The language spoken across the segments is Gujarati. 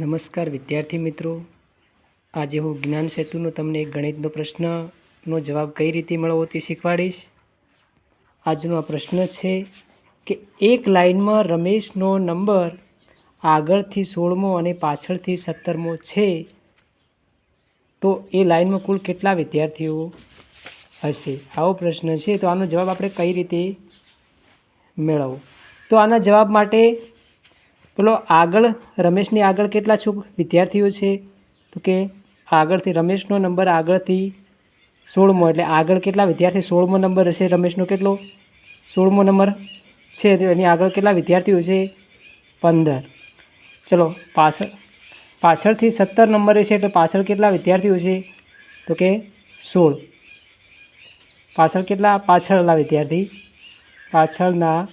નમસ્કાર વિદ્યાર્થી મિત્રો. આજે હું જ્ઞાન સેતુનો તમને ગણિતનો પ્રશ્નનો જવાબ કઈ રીતે મળવો તે શીખવાડીશ. આજનો આ પ્રશ્ન છે કે એક લાઇનમાં રમેશનો નંબર આગળથી સોળમો અને પાછળથી સત્તરમો છે. તો એ લાઇનમાં કુલ કેટલા વિદ્યાર્થીઓ હશે? આવો પ્રશ્ન છે. તો આનો જવાબ આપણે કઈ રીતે મેળવવો? તો આના જવાબ માટે પેલો આગળ રમેશની આગળ કેટલા છો વિદ્યાર્થીઓ છે? તો કે આગળથી રમેશનો નંબર આગળથી સોળમો, એટલે આગળ કેટલા વિદ્યાર્થી સોળમો નંબર હશે? રમેશનો કેટલો? સોળમો નંબર છે એની આગળ કેટલા વિદ્યાર્થીઓ છે? પંદર. ચલો, પાછળ, પાછળથી સત્તર નંબરે છે એટલે પાછળ કેટલા વિદ્યાર્થીઓ છે? તો કે સોળ. પાછળ કેટલા પાછળના વિદ્યાર્થી? પાછળના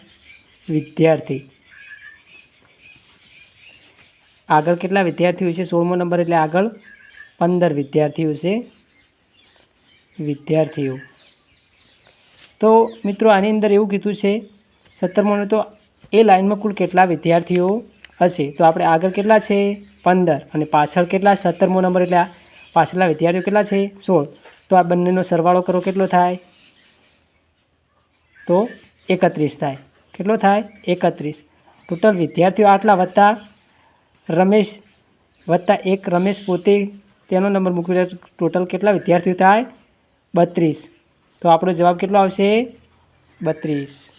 વિદ્યાર્થી. આગળ કેટલા વિદ્યાર્થીઓ છે? સોળમો નંબર એટલે આગળ પંદર વિદ્યાર્થીઓ છે. વિદ્યાર્થીઓ. તો મિત્રો, આની અંદર એવું કીધું છે, સત્તરમોને તો એ લાઇનમાં કુલ કેટલા વિદ્યાર્થીઓ હશે? તો આપણે આગળ કેટલા છે? પંદર. અને પાછળ કેટલા? સત્તરમો નંબર એટલે પાછળના વિદ્યાર્થીઓ કેટલા છે? સોળ. તો આ બંનેનો સરવાળો કરો, કેટલો થાય? તો એકત્રીસ થાય. કેટલો થાય? એકત્રીસ. ટોટલ વિદ્યાર્થીઓ આટલા વત્તા રમેશ વત્તા એક. રમેશ પોતે તેનો નંબર મૂકી ટોટલ કેટલા વિદ્યાર્થીઓ થાય? બત્રીસ. તો આપણો જવાબ કેટલો આવશે? બત્રીસ.